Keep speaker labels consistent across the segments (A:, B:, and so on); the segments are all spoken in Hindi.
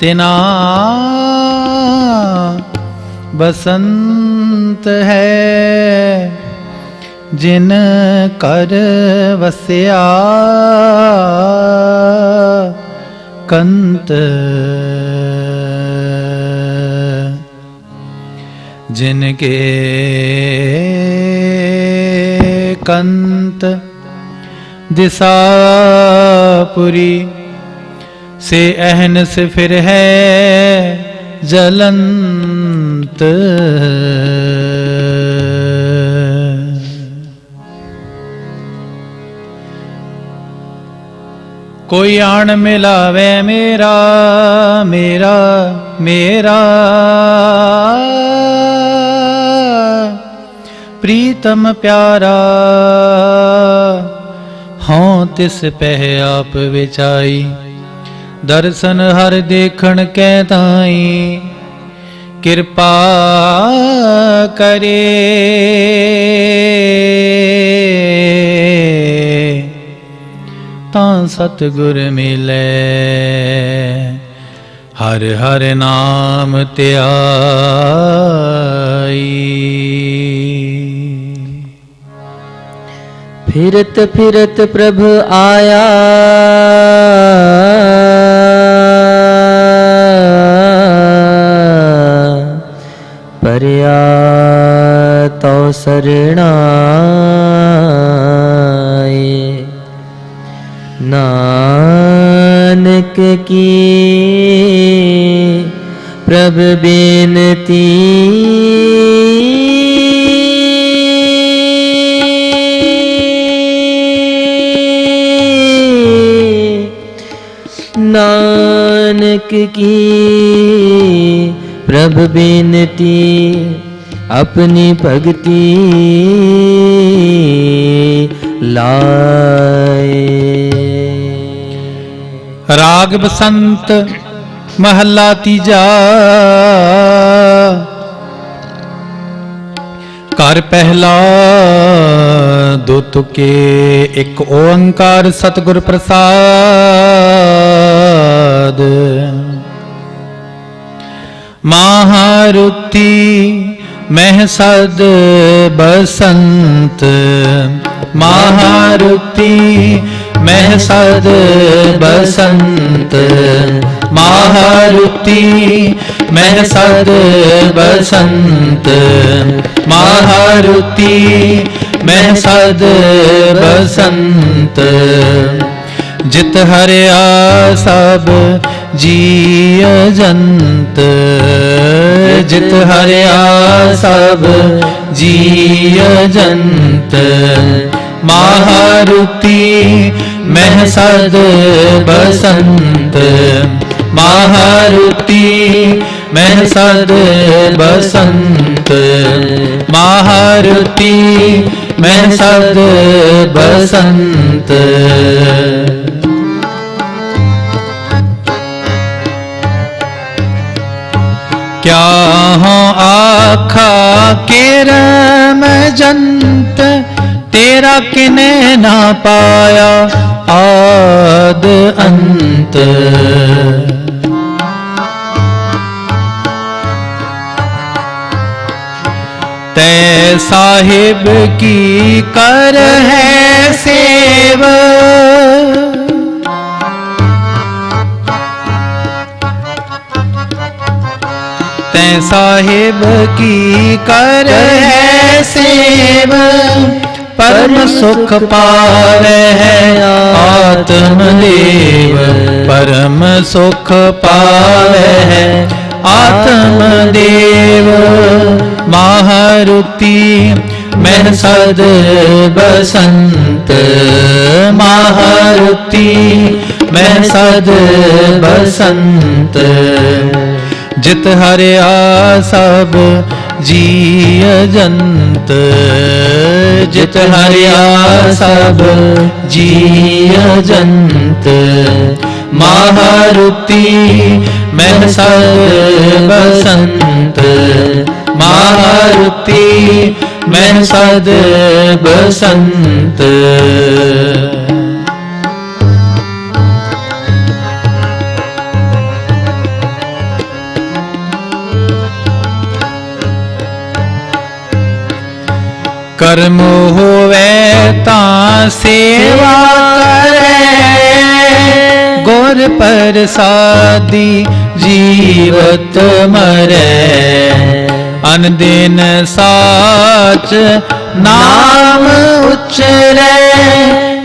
A: तिना बसंत है जिन कर वस्या। कंत जिनके कंत दिशापुरी से अहन से फिर है जलंत। कोई आण मिलावे मेरा मेरा मेरा। प्रीतम प्यारा, हों तिस पह आप विचाई। ਦਰਸ਼ਨ ਹਰ ਦੇਖਣ ਕੈ ਤਾਈ, ਕਿਰਪਾ ਕਰੇ। ਤਾਂ ਸਤਗੁਰ ਮਿਲੇ, ਹਰ ਹਰ ਨਾਮ ਧਿਆਈ।
B: ਫਿਰਤ ਫਿਰਤ ਪ੍ਰਭ ਆਇਆ। परया तो शरणाए नानक की प्रभ बेनती। नानक की प्रभ बिनती अपनी भक्ति लाए।
A: राग बसंत महला तीजा। कर पहला दो तुके एक ओंकार सतगुर प्रसाद ਮਹਾਰੁਤੀ ਮਹਿ ਸਦ ਬਸੰਤ। ਮਹਾਰੁਤੀ ਮਹਿ ਸਦ ਬਸੰਤ। ਮਹਾਰੁਤੀ ਮਹਿ ਸਦ ਬਸੰਤ। ਮਹਾਰੁਤੀ ਮਹਿ ਸਦ ਬਸੰਤ। ਜਿਤ ਹਰਿਆ ਸਭ ਜੀਅ ਜੰਤ, ਜਿਤ ਹਰਿਆ ਸਭ। ਜੀਅ ਜੰਤ ਮਹਾਰੁਤੀ ਮਹਿ ਸਦ ਬਸੰਤ। ਮਹਾਰੁਤੀ ਮਹਿ ਸਦ ਬਸੰਤ। ਮਹਾਰੁਤੀ ਮਹਿ ਸਦ ਬਸੰਤ। क्या हो आखा केरम जंत तेरा किने ना पाया आद अंत? तै साहिब की कर है सेवा साहिब की कर है सेव। परम सुख पावे है आत्मदेव। परम सुख पावे है आत्मदेव। महारुति मैं सद बसंत। महारुति मैं सद बसंत। जित हरिया सब जीय जंत। जित हरिया सब जीय जंत। महारुति मैं सब बसंत महारुति मैं सद बसंत कर्म होवे ता सेवा करे। गौर प्रसादी जीवत मरे। अन दिन साच नाम उच्चरे।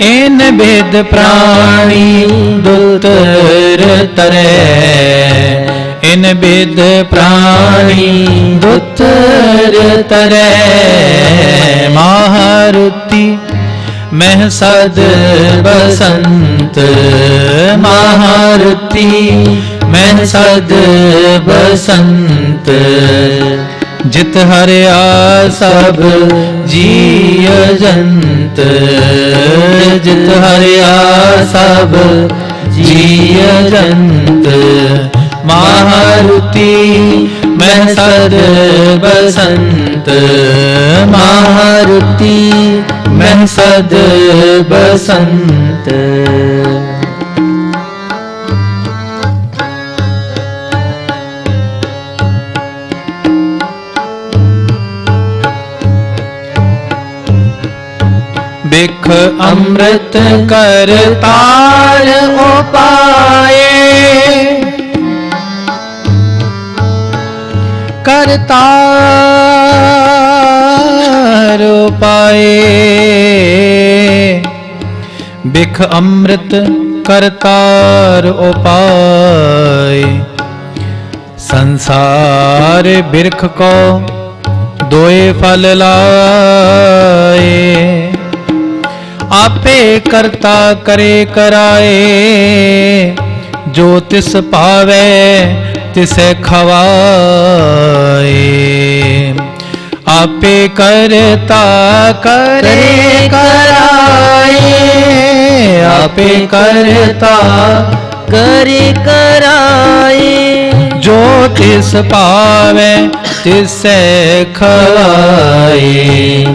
A: इन भेद प्राणी दुतर तरे। इन विद प्राणी दुतर तरे महारुति मह सद बसंत। महारुति मह सद बसंत। जित हरिया सब जीय जंत। जित हरिया सब जीय जंत। महारुति मैं सद बसंत महारुति मैं सद बसंत बिख अमृत कर तार उपाये तार पाए बिख अमृत करतार उपाय संसार बिरख को दोए फल लाए। आपे करता करे कराए। ज्योतिष पावे से खवाए। आपे करता करे कराए। आपे करता
B: करे कराए।
A: जो तिस पावे तिसे खवाए।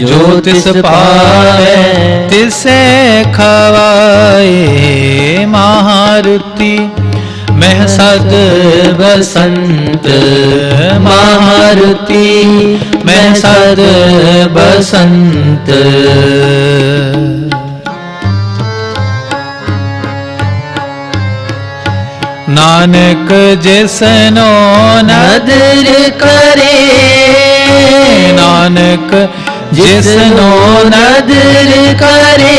A: जो तिस पावे तिसे खवाए। महारुति ਮਹਿ ਸਦ ਬਸੰਤ ਮਹਾਰੁਤੀ ਮਹਿ ਸਦ ਬਸੰਤ। ਨਾਨਕ ਜਿਸਨੋ ਨਦਰ ਕਰੇ, ਨਾਨਕ ਜਿਸਨੋ ਨਦਰ ਕਰੇ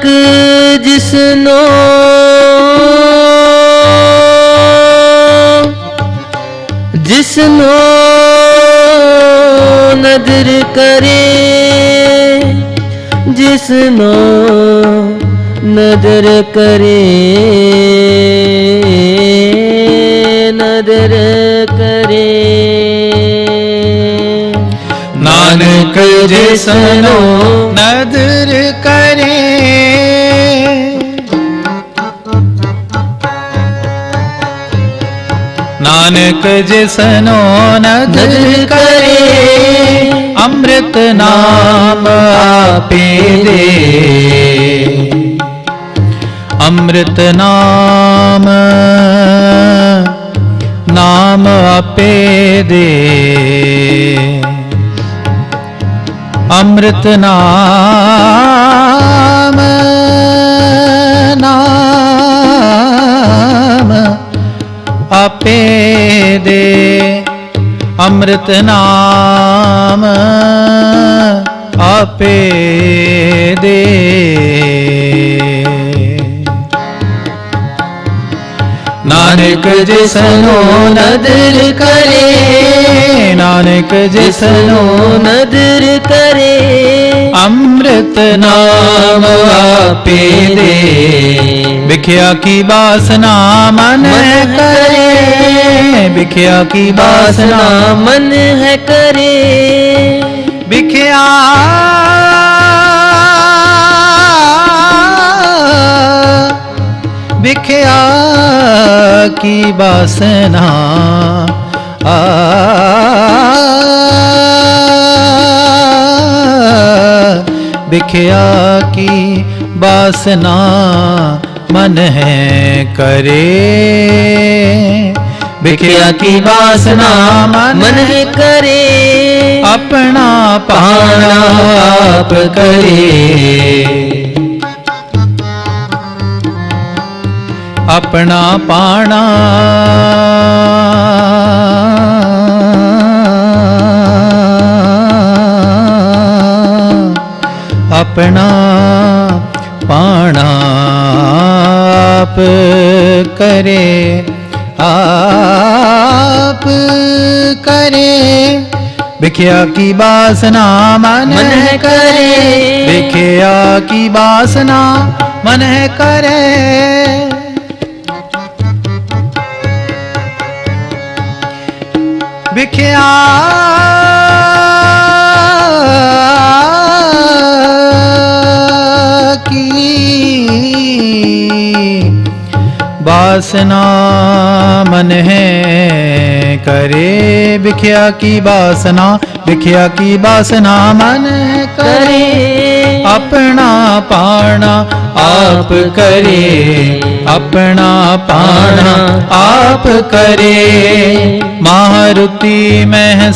B: ਨਾਨਕ ਜਿਸਨੋ ਜਿਸਨੋ ਨਦਰ ਕਰੇ ਜਿਸਨੋ ਨਦਰ ਕਰੇ ਨਦਰ ਕਰੇ
A: ਨਾਨਕ ਜਿਸਨੋ ਨਦਰ ਕਰੇ ਨਾਨਕ ਜਿਸਨੋ ਨਦਰ ਕਰੇ, ਅੰਮ੍ਰਿਤ ਨਾਮ ਆਪੇ ਦੇ। ਅੰਮ੍ਰਿਤ ਨਾਮ ਨਾਮ ਆਪੇ ਦੇ। ਅੰਮ੍ਰਿਤ ਨਾਮ ਨਾਮ ਆਪੇ ਦੇ ਅੰਮ੍ਰਿਤ ਨਾਮ ਆਪੇ ਦੇ। नानक जिसनो नदर करे नानक जिसनो
B: नदर करे
A: अमृत नाम आपे दे। बिखिया की वासना मन है करे। बिखिया की
B: वासना मन है करे।
A: बिखिया बिखिया की बासना आ बिखिया की बासना मन है करे। बिखिया की वासना मन
B: है करे।
A: अपना पाना आप करे। अपना पाना। अपना पाना आप करे आप करे। भिखिया की वासना मन
B: है करे।
A: भिखिया की वासना मन है करे। भिखिया की वासना मन है करे भिखिया की वासना भिखिया की वासना मन करे अपना पाना आप करे अपना पाना आप करे। मारुति में